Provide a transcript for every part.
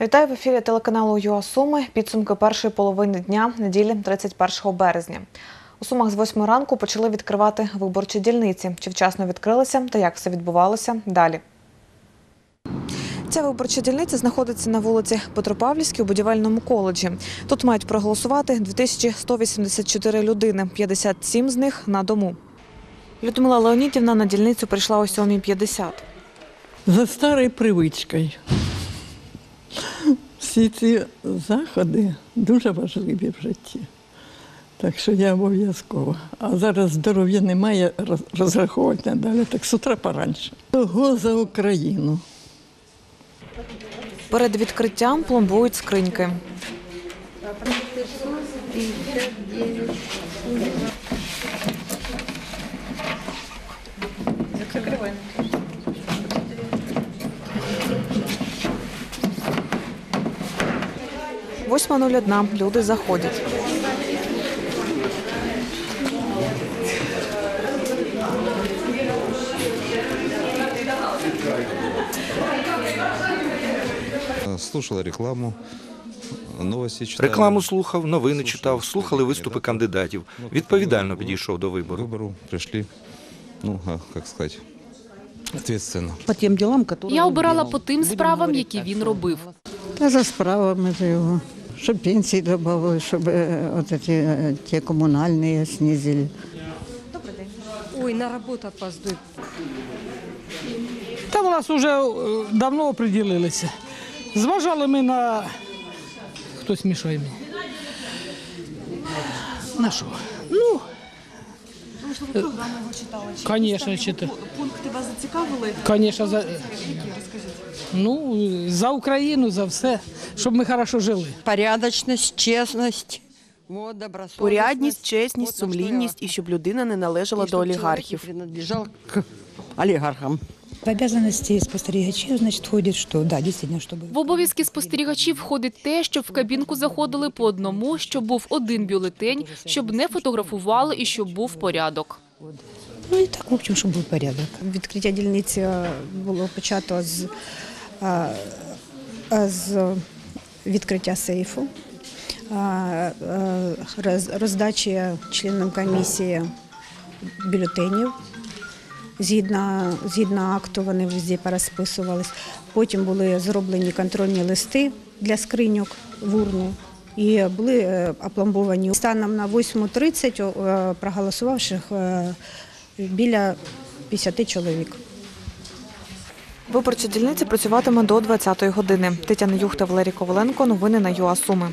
Вітаю в ефірі телеканалу ЮА Суми. Підсумки першої половини дня неділі 31 березня. У Сумах з 8 ранку почали відкривати виборчі дільниці. Чи вчасно відкрилися та як все відбувалося далі. Ця виборча дільниця знаходиться на вулиці Петропавлівській у будівельному коледжі. Тут мають проголосувати 2184 людини, 57 з них на дому. Людмила Леонідівна на дільницю прийшла о 7.50. За старою привичкою всі ці заходи дуже важливі в житті. Так що я обов'язково. А зараз здоров'я немає, розраховувати надалі, так з утра поранше. Того за Україну. Перед відкриттям пломбують скриньки. Закриваємо. 8.01. Люди заходять. Слушала рекламу. Новості рекламу слухав, новини читав, слухали виступи кандидатів. Ну, відповідально ну, підійшов до вибору. Вибору прийшли, ну як сказати, відповідально. По тим я обирала по тим справам, які він робив. Та за справами за його. Щоб пенсії додали, щоб е, от ці, е, ті комунальні снизили. Ой, на роботу опаздываю. Та у нас вже е, давно оприділилися. Зважали ми на. Хтось мішає мені. На що? Ну. Звісно, читав. Пункти вас зацікавили? Конечно, за... Ну, за Україну, за все, щоб ми хорошо жили. Порядочность, чесність, Вот, добросовестность. Порядність, чесність, сумлінність і щоб людина не належала І до олігархів. принадлежав к олігархам. В обязанности спостерегачей, значит, входит, что да, действительно, чтобы... В обов'язки спостерігачів входить те, щоб в кабінку заходили по одному, щоб був один бюлетень, щоб не фотографували і щоб був порядок. Ну и так, в общем, чтобы был порядок. Відкриття дільниці е, було почато з, е, е, з відкриття сейфу, е, е, роз- роздачі членам комісії бюлетенів. Згідно, згідно акту вони везде порозписувались. Потім були зроблені контрольні листи для скриньок в урну і були е, опломбовані. Станом на 8.30 е, проголосувавших е, біля 50 чоловік. Виборча дільниця працюватиме до 20-ї години. Тетяна Юхта, Валерій Коваленко. Новини на ЮА Суми.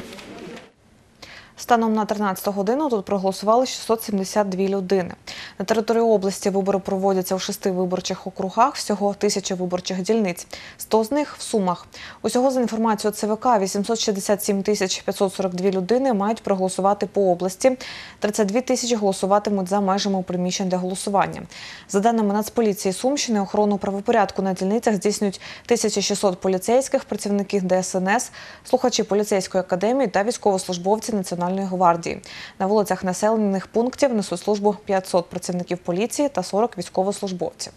Станом на 13 годину тут проголосували 672 людини. На території області вибори проводяться у шести виборчих округах, всього тисяча виборчих дільниць. 100 з них в Сумах. Усього за інформацією ЦВК 867 тисяч 542 людини мають проголосувати по області. 32 тисячі голосуватимуть за межами приміщень для голосування. За даними Нацполіції Сумщини, охорону правопорядку на дільницях здійснюють 1600 поліцейських, працівників ДСНС, слухачі поліцейської академії та військовослужбовці Національної гвардії. На вулицях населених пунктів несуть службу 500 працівників поліції та 40 військовослужбовців.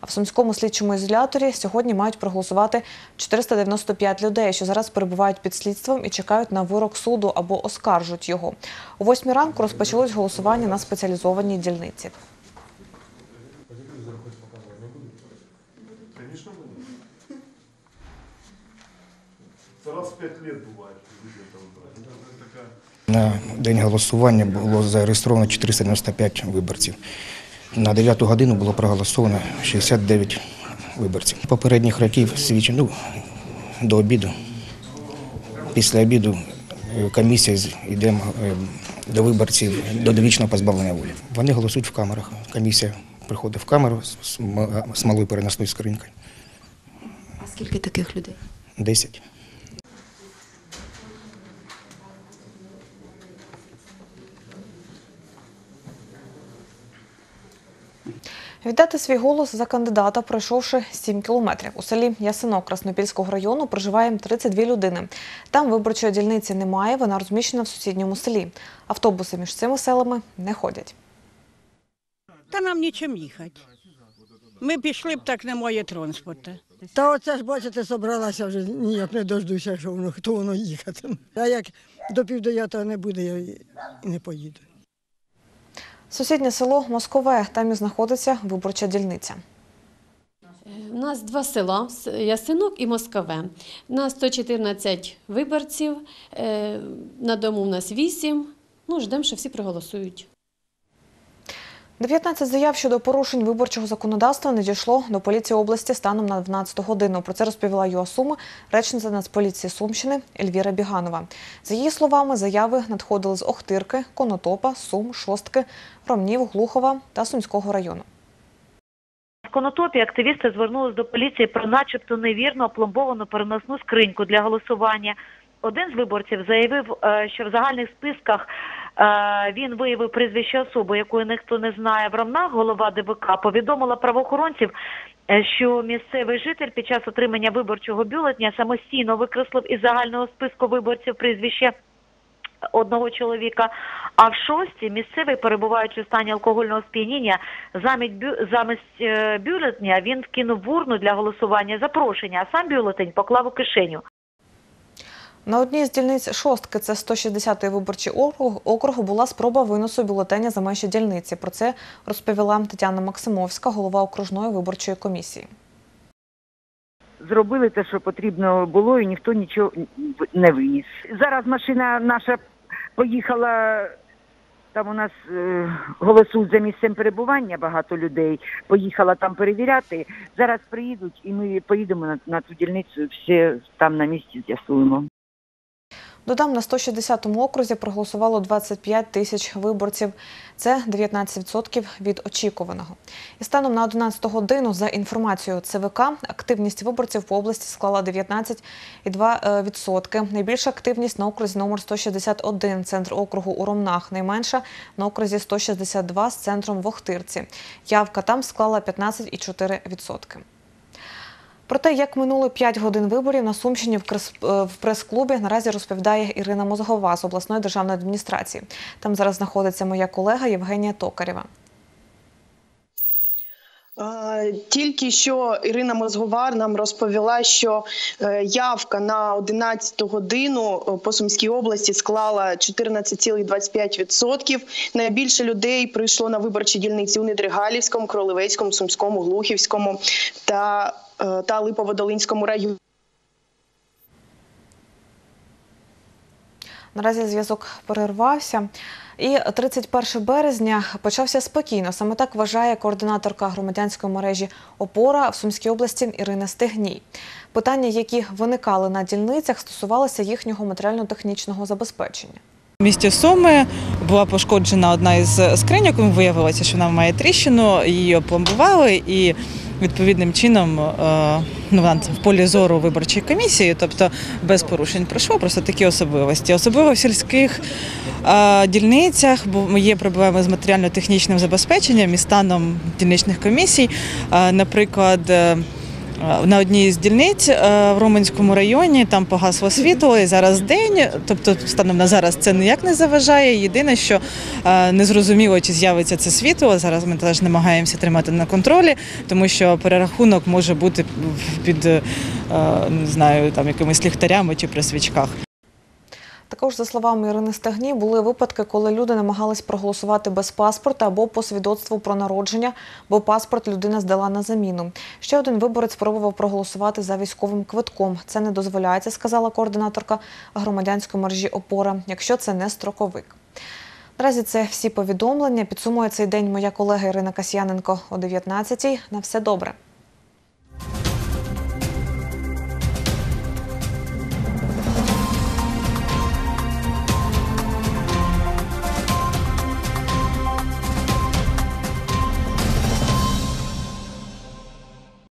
А в сумському слідчому ізоляторі сьогодні мають проголосувати 495 людей, що зараз перебувають під слідством і чекають на вирок суду або оскаржують його. О 8 ранку розпочалось голосування на спеціалізованій дільниці. На день голосування було зареєстровано 495 виборців. На 9 годину було проголосовано 69 виборців. Попередніх років свідчить ну, до обіду. Після обіду е, комісія йде е, до виборців до довічного позбавлення волі. Вони голосують в камерах. Комісія приходить в камеру з- малою переносною скринькою. А скільки таких людей? 10. Віддати свій голос за кандидата, пройшовши 7 кілометрів. У селі Ясинок Краснопільського району проживає 32 людини. Там виборчої дільниці немає, вона розміщена в сусідньому селі. Автобуси між цими селами не ходять. Та нам нічим їхати. Ми пішли б, так немає транспорту. Та оце ж, бачите, собралася вже ніяк не дождуся, що воно, хто воно їхатиме. А як до півдев'ятого не буде, я і не поїду. Сусіднє село Москове. Там і знаходиться виборча дільниця. У нас два села Ясинок і Москове. У нас 114 виборців, е, на дому у нас 8. Ну, ждемо, що всі проголосують. 19 заяв щодо порушень виборчого законодавства надійшло до поліції області станом на 12 годину. Про це розповіла ЮАСуми речниця Нацполіції Сумщини Ельвіра Біганова. За її словами, заяви надходили з Охтирки, Конотопа, Сум, Шостки, Ромнів, Глухова та Сумського району. В Конотопі активісти звернулись до поліції про начебто невірно опломбовану переносну скриньку для голосування. Один з виборців заявив, е, що в загальних списках е, він виявив прізвище особи, якої ніхто не знає. В Ромнах голова ДБК повідомила правоохоронців, е, що місцевий житель під час отримання виборчого бюлетня самостійно викреслив із загального списку виборців прізвище одного чоловіка. А в шостій місцевий, перебуваючи в стані алкогольного сп'яніння, замість бю... замість бюлетня він вкинув в урну для голосування запрошення, а сам бюлетень поклав у кишеню. На одній з дільниць шостки, це 160-й виборчий округ, була спроба виносу бюлетеня за межі дільниці. Про це розповіла Тетяна Максимовська, голова окружної виборчої комісії. зробили те, що потрібно було, і ніхто нічого не виніс. Зараз машина наша поїхала. Там у нас е, голосують за місцем перебування багато людей. Поїхала там перевіряти. Зараз приїдуть і ми поїдемо на, на ту дільницю. Все там на місці з'ясуємо. Додам, на 160-му окрузі проголосувало 25 тисяч виборців. Це 19% від очікуваного. І станом на 11 годину, за інформацією ЦВК, активність виборців по області склала 19,2%. Найбільша активність на окрузі номер 161, центр округу у Ромнах. Найменша на окрузі 162 з центром в Охтирці. Явка там склала 15,4%. Про те, як минули 5 годин виборів на Сумщині е, в прес-клубі, наразі розповідає Ірина Мозгова з обласної державної адміністрації. Там зараз знаходиться моя колега Євгенія Токарєва. Тільки що Ірина Мозговар нам розповіла, що е, явка на 11 годину е, по Сумській області склала 14,25%. Найбільше людей прийшло на виборчі дільниці у Недригалівському, Кролевецькому, Сумському, Глухівському та, та Липоводолинському районі. Наразі зв'язок перервався. І 31 березня почався спокійно. Саме так вважає координаторка громадянської мережі Опора в Сумській області Ірина Стегній. Питання, які виникали на дільницях, стосувалися їхнього матеріально-технічного забезпечення. В місті Суми була пошкоджена одна із скриньок. Виявилося, що вона має тріщину, її опломбували і відповідним чином е, ну, в полі зору виборчої комісії, тобто без порушень пройшло, просто такі особливості. Особливо в сільських е, дільницях є проблеми з матеріально-технічним забезпеченням і станом дільничних комісій. Е, Наприклад, на одній з дільниць е, в Роменському районі там погасло світло, і зараз день. Тобто, станом на зараз це ніяк не заважає. Єдине, що е, незрозуміло, чи з'явиться це світло. Зараз ми теж намагаємося тримати на контролі, тому що перерахунок може бути під е, не знаю, там якимись ліхтарями чи при свічках. Також, за словами Ірини Стегні, були випадки, коли люди намагались проголосувати без паспорта або по свідоцтву про народження, бо паспорт людина здала на заміну. Ще один виборець спробував проголосувати за військовим квитком. Це не дозволяється, сказала координаторка громадянської мережі Опора, якщо це не строковик. Наразі це всі повідомлення. Підсумує цей день моя колега Ірина Касьяненко о 19-й. На все добре.